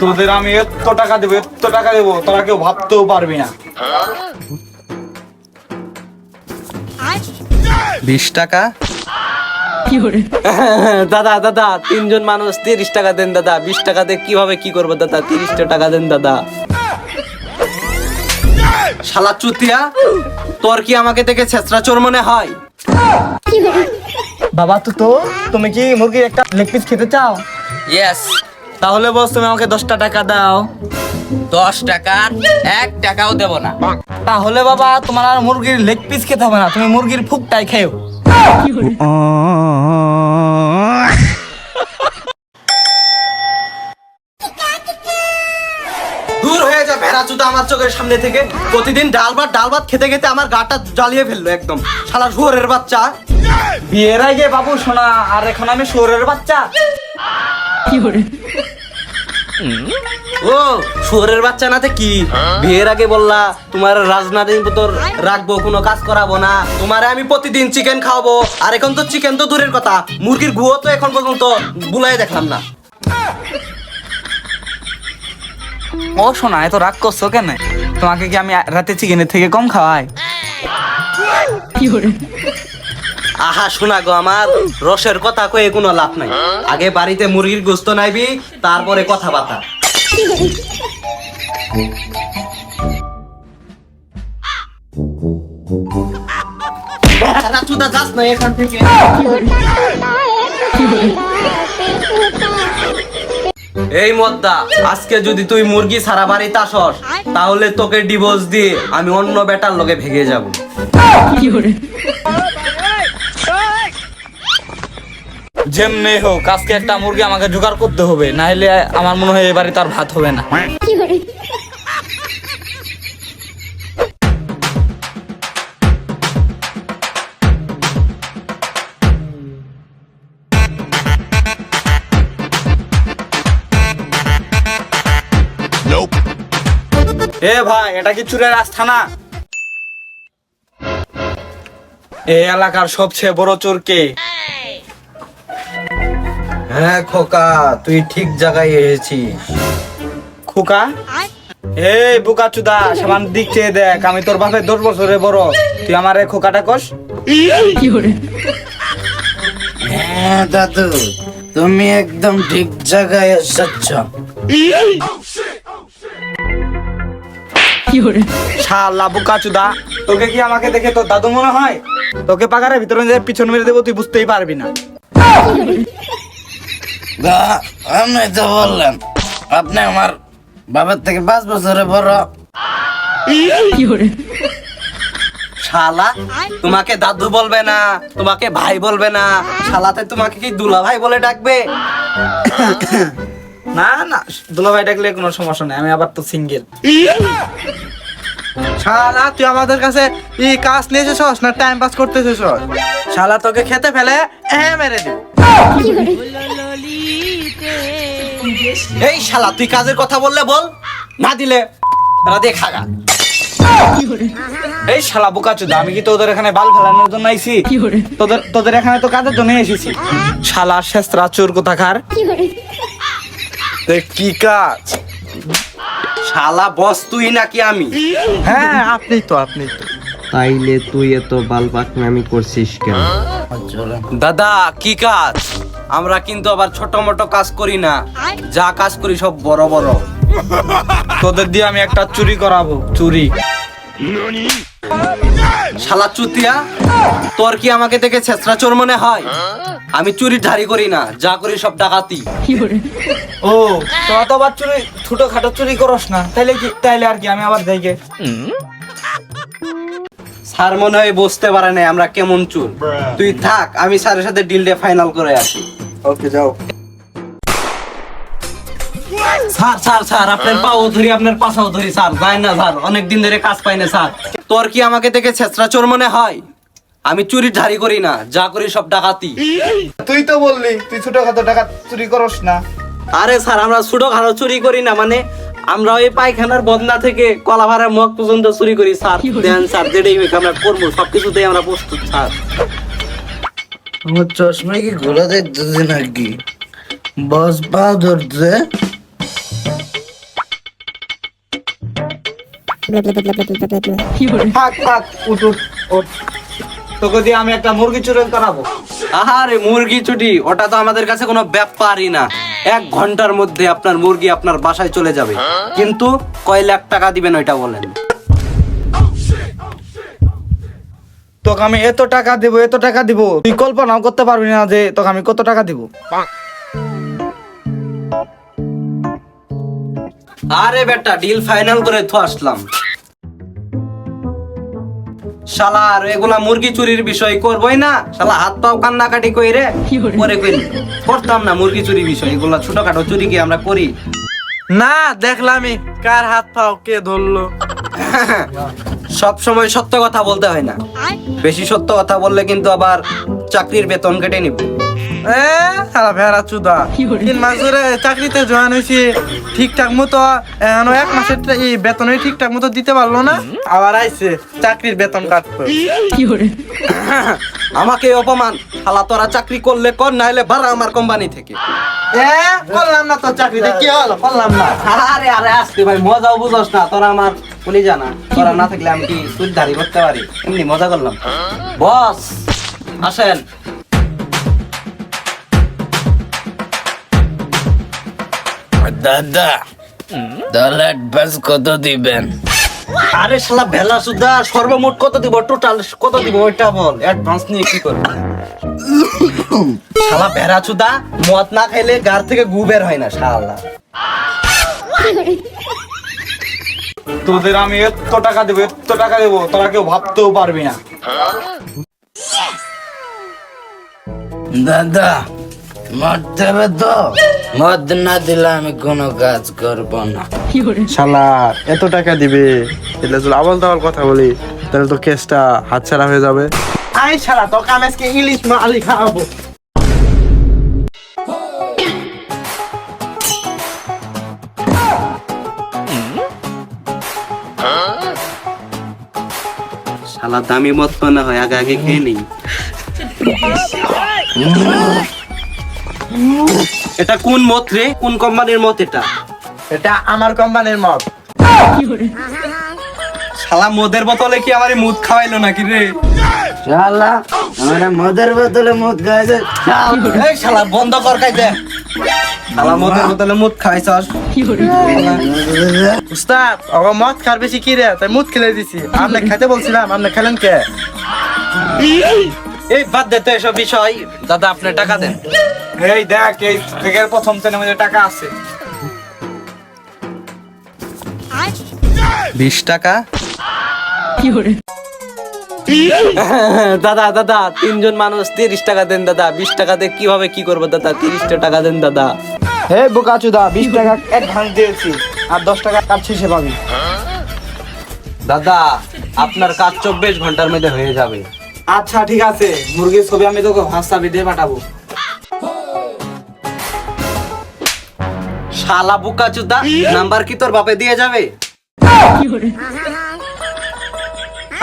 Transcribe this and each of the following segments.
তোদের আমি এত টাকা দেবো এত টাকা দেবো তোরা কেউ ভাবতেও পারবি না। বিশ টাকা? দাদা দাদা তিনজন মানুষ তিরিশ টাকা দেন দাদা। বিশ টাকাতে কীভাবে কি করব দাদা? তিরিশটা টাকা দেন দাদা। শালা চুতিয়া তোর কি আমাকে দেখে ছেঁচড়া চোর মনে হয়? বাবা তো তো তুমি কি মুরগির একটা লেগ পিস খেতে চাও? ইয়েস তাহলে বস তুমি আমাকে দশটা টাকা দাও। দশ টাকার এক টাকাও দেব না। তাহলে বাবা তোমার আর মুরগির লেগ পিস খেতে হবে না তুমি মুরগির ফুকটাই খেও দূর হয়ে যা ভেড়া চুদা আমার চোখের সামনে থেকে। প্রতিদিন ডাল ভাত ডাল ভাত খেতে খেতে আমার গাটা জ্বালিয়ে ফেলল একদম। শালা শুয়োরের বাচ্চা। বিয়ের আগে বাবু শোনা আর এখন আমি শোরের বাচ্চা। ও শুয়োরের বাচ্চা নাতে কি? বিয়ের আগে বললা তোমার রাজনারী তোর রাখব কোনো কাজ করাবো না। তোমারে আমি প্রতিদিন চিকেন খাওয়াবো। আর এখন তো চিকেন তো দূরের কথা। মুরগির গুয়ো তো এখন পর্যন্ত বুলাই দেখলাম না। ও শোনা এত রাগ করছ কেন? তোমাকে কি আমি রাতে চিকেনের থেকে কম খাওয়াই? আহা, শোনা গো আমার, রসের কথা কয়ে কোনো লাভ নাই। আগে বাড়িতে মুরগির গোস্ত নাইবি, তারপরে কথাবার্তা। এই মদ্দা, আজকে যদি তুই মুরগি সারা বাড়িতে আসস, তাহলে তোকে ডিভোর্স দিয়ে আমি অন্য বেটার লগে ভেগে যাব। যেমনি হোক আজকে একটা মুরগি আমাকে জোগাড় করতে হবে না হলে আমার মনে হয় এবারে তার ভাত হবে না। এ ভাই এটা কি চুরের আস্থা না? এই এলাকার সবচেয়ে বড় চোর কে হ্যাঁ খোকা তুই ঠিক জায়গায় এসেছিস। খোকা? এই বুকা চুদা সামান দিক চেয়ে দেখ আমি তোর বাপের দশ বছরে বড়। তুই আমার এই খোকাটা কস? হ্যাঁ দাদু তুমি একদম ঠিক জায়গায় এসেছ। শালা বুকা চুদা তোকে কি আমাকে দেখে তোর দাদু মনে হয়? তোকে পাকারের ভিতরে পিছন মেরে দেবো তুই বুঝতেই পারবি না। আমি তো বললাম, আপনি আমার বাবার থেকে পাঁচ বছরে বড়। শালা, তোমাকে দাদু বলবে না, তোমাকে ভাই বলবে না, শালাতে তোমাকে কি দুলা ভাই বলে ডাকবে? না না, দুলাভাই ডাকলে কোনো সমস্যা নেই, আমি আবার তো সিঙ্গেল শালা, তুই আমাদের কাছে এই কাজ নিয়ে এসেছস না টাইম পাস করতে এসেছস? শালা, তোকে খেতে ফেলে, এ, মেরে দিব। এই শালা তুই কাজের কথা বললে বল না দিলে তারা দিয়ে খাগা। এই শালা বোকা চুদা আমি কি তোদের এখানে বাল ফেলানোর জন্য আইছি? তোদের তোদের এখানে তো কাজের জন্য এসেছি। শালা শেস্ত্রা চোর কোথাকার? কি কাজ? শালা বস তুই নাকি আমি? হ্যাঁ আপনি তো আপনি তো। তাইলে তুই এত বাল পাকনামি করছিস কেন? দাদা কি কাজ? আমরা কিন্তু আবার ছোট মোটো কাজ করি না। যা কাজ করি সব বড় বড়। তোদের দিয়ে আমি একটা চুরি করাবো চুরি। শালা চুতিয়া তোর কি আমাকে দেখে ছেঁচড়া চোর মনে হয়? আমি চুরি ধারি করি না যা করি সব ডাকাতি। ও তোরা তো আবার চুরি ছোট খাটো চুরি করস না। তাইলে কি তাইলে আর কি আমি আবার দেখে। স্যার মনে হয় বুঝতে পারে না আমরা কেমন চুর। তুই থাক আমি স্যারের সাথে ডিলটা ফাইনাল করে আসি। ওকে যাও। স্যার স্যার স্যার আপনার পাও ধরি আপনার পাশাও ধরি স্যার যাই না স্যার অনেক দিন ধরে কাজ পাই না স্যার। তোর কি আমাকে দেখে ছেঁচড়া চোর মনে হয়? আমি চুরি ধারি করি না যা করি সব ডাকাতি। তুই তো বললি তুই ছোট খাটো টাকা চুরি করস না। আরে স্যার আমরা ছোট খাটো চুরি করি না মানে আমরা ওই পায়খানার বদনা থেকে কলাভারের মগ পর্যন্ত চুরি করি স্যার। দেন স্যার যেটাই হোক আমরা করব সবকিছুতেই আমরা প্রস্তুত স্যার। আমার চশমায় কি ঘোলা দেখতেছে নাকি? বস পা ধরছে তোকে দিয়ে আমি একটা মুরগি চুরেন করাবো। আহারে মুরগি চুটি ওটা তো আমাদের কাছে কোনো ব্যাপারই না। এক ঘণ্টার মধ্যে আপনার মুরগি আপনার বাসায় চলে যাবে। কিন্তু কয় লাখ টাকা দিবেন ওইটা বলেন? তোকে আমি এত টাকা দিব এত টাকা দিব। তুই কল্পনাও করতে পারবি না যে তোকে আমি কত টাকা দিব। আরে বেটা ডিল ফাইনাল করে তো আসলাম। শালা আর এগুলা মুরগি চুরির বিষয় করবই না। শালা হাত পাও কান্নাকাটি কইরে পরে কইল করতাম না মুরগি চুরি বিষয় এগুলা ছোটখাটো চুরি কি আমরা করি? না দেখলামই কার হাত পাও কে ধরলো? সব সময় সত্য কথা বলতে হয় না। বেশি সত্য কথা বললে কিন্তু আবার চাকরির বেতন কেটে নিব। এ সারা ভেড়া চুদা। তিন মাস ধরে চাকরিতে জয়েন হয়েছি ঠিকঠাক মতো এখনও এক মাসের এই বেতনই ঠিকঠাক মতো দিতে পারল না। আবার আইছে চাকরির বেতন কাটতো। আমাকে অপমান। শালা তোরা চাকরি করলে কর নাইলে ভাড়া আমার কোম্পানি থেকে। এ করলাম না তোর চাকরিতে কি হলো? করলাম না। আরে আরে আসতে ভাই মজাও বুঝোস না তোরা আমার বলি জানা না থাকলে আমি কি সুদ্ধারি করতে পারি? এমনি মজা করলাম। বস আসেন। দাদা অ্যাডভান্স কত দিবেন? আরে শালা ভেলা সুদ্ধা সর্বমোট কত দিব? টোটাল কত দিব ওইটা বল অ্যাডভান্স নিয়ে কি করব? শালা ভেড়া চুদা মদ না খাইলে গার থেকে গু বের হয় না শালা। তোদের আমি এত টাকা দেবো এত টাকা দেবো তোরা কেউ ভাবতেও পারবি না। দাদা মদ দেবে তো। মদ না দিলে আমি কোনো কাজ করব না। শালা এত টাকা দিবে? তাহলে যদি আবল তাবল কথা বলি তাহলে তো কেসটা হাতছাড়া হয়ে যাবে। আই শালা তো কামেজকে ইলিশ মালি খাওয়াবো। শালা দামি মদ পানা হয় আগে আগে খেয়ে নেই। এটা কোন মত রে? কোন কোম্পানির মত এটা? এটা আমার কোম্পানির মত শালা মদের বোতলে কি আমার মুদ খাওয়াইলো নাকি রে? শালা আমার মদের বোতলে মদ খাইছে এই শালা বন্ধ কর খাইতে। শালা মদের বোতলে মুদ খাইছস। উস্তাদ ওগো মদ খার বেশি কি রে? তাই মুদ খেলে দিছি। আপনি খাইতে বলছিলাম আপনি খেলেন কে? এই বাদ দে তো এসব বিষয়। দাদা আপনি টাকা দেন। এই দেখ এই থেকে প্রথম শ্রেণির মধ্যে টাকা আছে। বিশ টাকা? দাদা দাদা তিনজন মানুষ তিরিশ টাকা দেন দাদা। বিশ টাকা দিয়ে কীভাবে কি করব দাদা? তিরিশটা টাকা দেন দাদা। হে বোকাচুদা বিশ টাকা অ্যাডভান্স দিয়েছি। আর দশ টাকা কাটছি শেষে পাবি। দাদা আপনার কাজ চব্বিশ ঘণ্টার মধ্যে হয়ে যাবে। আচ্ছা ঠিক আছে। মুরগির ছবি আমি তোকে হোয়াটসঅ্যাপে দিয়ে পাঠাবো। শালা বুকা চুদা নাম্বার কি তোর বাপে দিয়ে যাবে?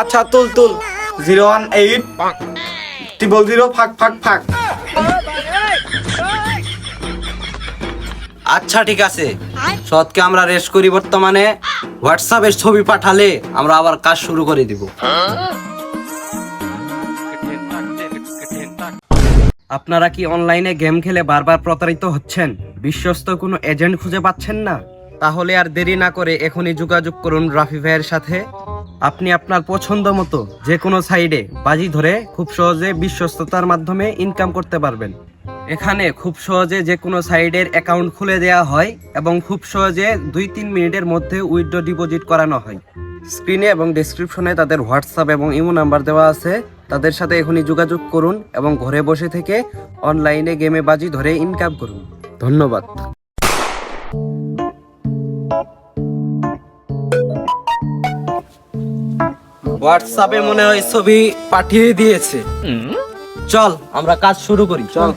আচ্ছা তুল তুল। Zero one eight. Triple zero, ফাঁক ফাঁক ফাঁক। আচ্ছা ঠিক আছে। সৎকে আমরা রেস্ট করি বর্তমানে। হোয়াটসঅ্যাপে ছবি পাঠালে আমরা আবার কাজ শুরু করে দিব। আপনারা কি অনলাইনে গেম খেলে বারবার প্রতারিত হচ্ছেন? বিশ্বস্ত কোনো এজেন্ট খুঁজে পাচ্ছেন না? তাহলে আর দেরি না করে এখনই যোগাযোগ করুন রাফি ভাইয়ের সাথে। আপনি আপনার পছন্দ মতো যে কোনো সাইডে বাজি ধরে খুব সহজে বিশ্বস্ততার মাধ্যমে ইনকাম করতে পারবেন। এখানে খুব সহজে যে কোনো সাইডের অ্যাকাউন্ট খুলে দেওয়া হয় এবং খুব সহজে দুই তিন মিনিটের মধ্যে উইথড্র ডিপোজিট করানো হয়। স্ক্রিনে এবং ডেসক্রিপশনে তাদের হোয়াটসঅ্যাপ এবং ইমো নাম্বার দেওয়া আছে। তাদের সাথে এখনই যোগাযোগ করুন এবং ঘরে বসে থেকে অনলাইনে গেমে বাজি ধরে ইনকাম করুন। ধন্যবাদ। হোয়াটসঅ্যাপে মনে হয় ছবি পাঠিয়ে দিয়েছে। চল আমরা কাজ শুরু করি। চল।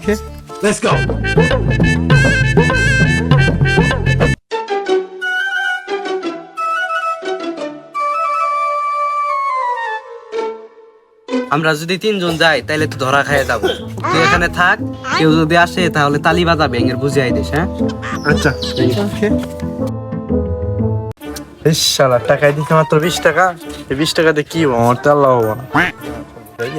আমরা যদি তিনজন যাই তাহলে তো ধরা খাইয়ে যাব। তুই এখানে থাক কেউ যদি আসে তাহলে তালি বাজাবে এর বুঝিয়ে দিস হ্যাঁ? আচ্ছা। ইস শালা টাকায় দিতে মাত্র বিশ টাকা এই বিশ টাকা দিয়ে কি হব? আমার তো আল্লাহ হব না এই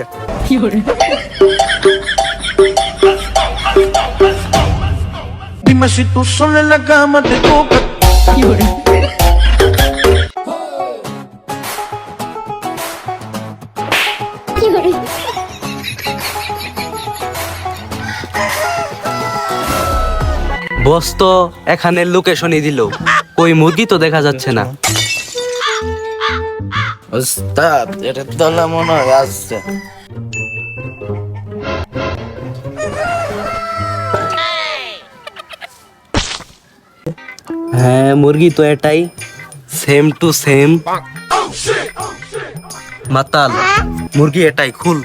Dime si tú sola en la cama te toca. বস তো এখানে লোকেশনই দিল ওই মুরগি তো দেখা যাচ্ছে না। ওস্তাদ এটা দলা মনে হয় আসছে। হ্যাঁ মুরগি তো এটাই। সেম টু সেম মাতাল মুরগি এটাই খুল।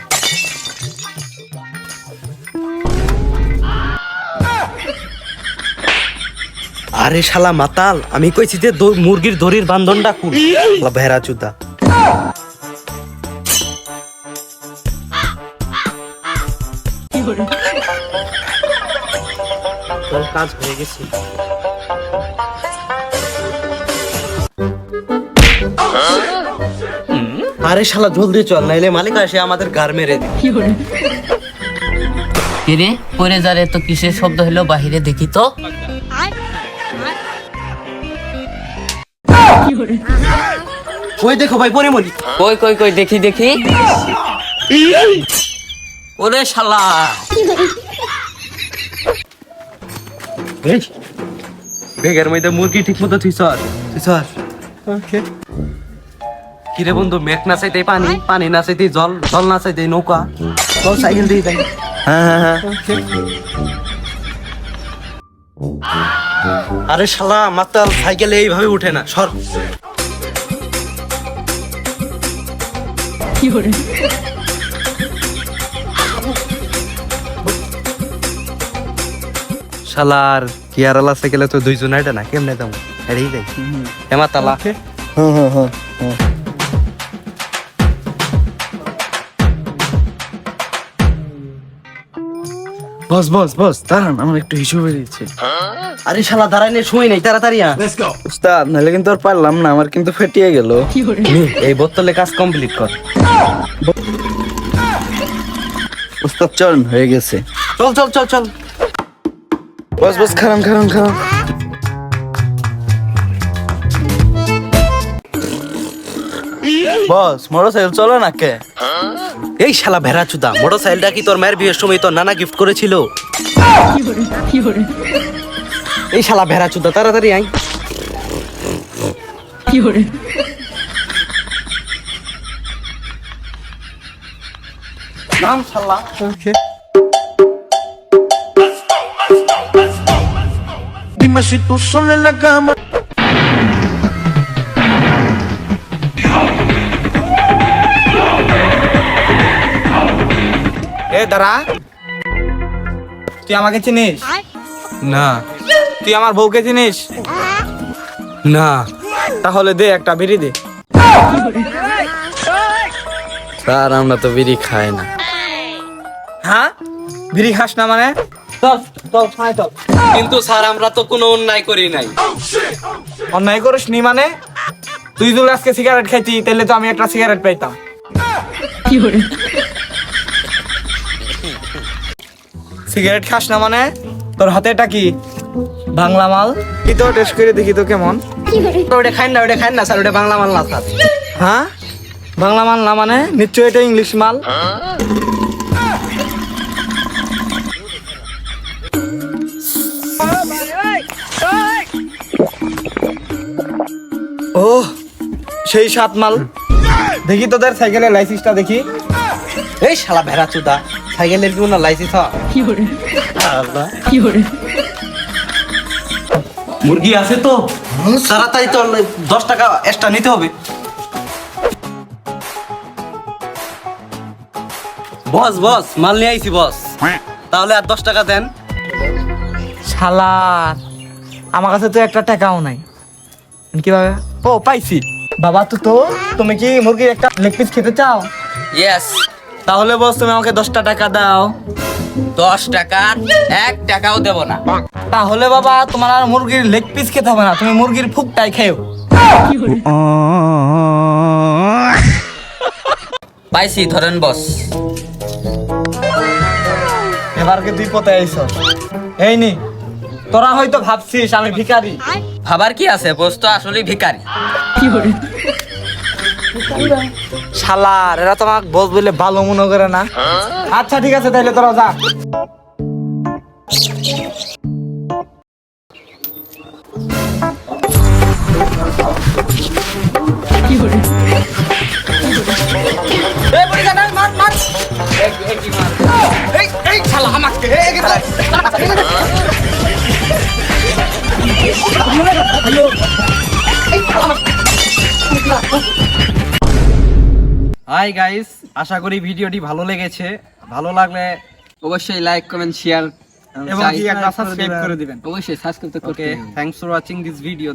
আরে শালা মাতাল আমি কইছি যে মুরগির দড়ির বান্ধনটা খুল। ভেড়া চুদা। কাজ হয়ে গেছে। আরে শালা জলদি চল নাইলে মালিক আসে আমাদের গার মেরে দিবে। কিরে? পরে যারে তো কিসের শব্দ হলো? বাহিরে দেখি তো। ওই দেখো ভাই পরে মরি কই কই কই দেখি দেখি। ওরে শালা। বেগের মধ্যে মুরগি ঠিক মতো থুই সর থুই সর কিরে বন্ধু মেঘ না চাইতে পানি? পানি না চাইতে জল জল না চাইতে নৌকা। চল সাইকেল দিয়ে যাই। হ্যাঁ হ্যাঁ হ্যাঁ। আরে শালা মাতাল সাইকেলে এইভাবে উঠে না সর। শালার কিয়ারালা সাইকেলে তো দুইজন আইটা না কেমনে দাম এড়েই যাই। হেমা। তালা। বস বস বস দাঁড়ান আমার একটু হিসেবে দিচ্ছে আরে শালা দাঁড়াইলে সময় নেই তাড়াতাড়ি আ। উস্তাদ নাহলে কিন্তু আর পারলাম না আমার কিন্তু ফেটিয়ে গেল। এই বোতলে কাজ কমপ্লিট কর। উস্তাদ চল হয়ে গেছে। চল চল চল চল। বস বস খারাম খারাম খারান বস মোটরসাইকেল চলো না কে? এই শালা ভেড়া চুদা মোটর সাইকেলটা কি তোর মায়ের বিয়ের সময় তোর নানা গিফট করেছিল? এই শালা ভেড়া চুদা তাড়াতাড়ি আই কি নাম শালা। Dime si tú sola en la cama. এ দাঁড়া। তুই আমাকে চিনিস? না। তুই আমার বউকে চিনিস? না। তাহলে দে একটা বিড়ি দে। স্যার আমরা তো বিড়ি খাই না। হ্যাঁ? বিড়ি খাস না মানে? কিন্তু স্যার আমরা তো কোনো অন্যায় করি নাই। অন্যায় করিস নি মানে? তুই যদি আজকে সিগারেট খাইতি তাহলে তো আমি একটা সিগারেট পাইতাম। সিগারেট খাস না মানে? তোর হাতে এটা কি? বাংলা মাল? কি তো টেস্ট করে দেখি তো কেমন? ওটা খাই না, ওটা খাই না, স্যার, ওটা বাংলা মাল না, স্যার। হ্যাঁ? বাংলা মাল না মানে? নিশ্চয়ই এটা ইংলিশ মাল। ও সেই সাত মাল। দেখি তোদের সাইকেলের লাইসেন্সটা দেখি। এই শালা ভেড়া চুদা সাইকেলের কি কোনো লাইসেন্স হয়? মুরগি আছে তো? তাড়াতাড়ি তো দশ টাকা এক্সট্রা নিতে হবে। বস বস মাল নিয়ে আইছি বস। তাহলে আর দশ টাকা দেন। শালার আমার কাছে তো একটা টাকাও নাই। কীভাবে? ও পাইছি। বাবা তো তো তুমি কি মুরগির একটা লেগ পিস খেতে চাও? ইয়েস তাহলে বস তুমি আমাকে দশটা টাকা দাও। দশ টাকার এক টাকাও দেব না। তাহলে বাবা তোমার আর মুরগির লেগ পিস খেতে হবে না তুমি মুরগির ফুকটাই খেও পাইছি ধরেন বস। এবারকে তুই পথে আইস? এই নি তোরা হয়তো ভাবছিস আমি ভিখারি। ভাবার কি আছে বস তো আসলে ভিকারি শালার এরা তো আমাকে বস বলে ভালো মনে করে না আচ্ছা ঠিক আছে তাইলে তোরা যা হাই গাইস আশা করি ভিডিওটি ভালো লেগেছে। ভালো লাগলে অবশ্যই লাইক কমেন্ট শেয়ার এবং কি একটা সাবস্ক্রাইব করে দিবেন। অবশ্যই সাবস্ক্রাইব তো thanks for watching this video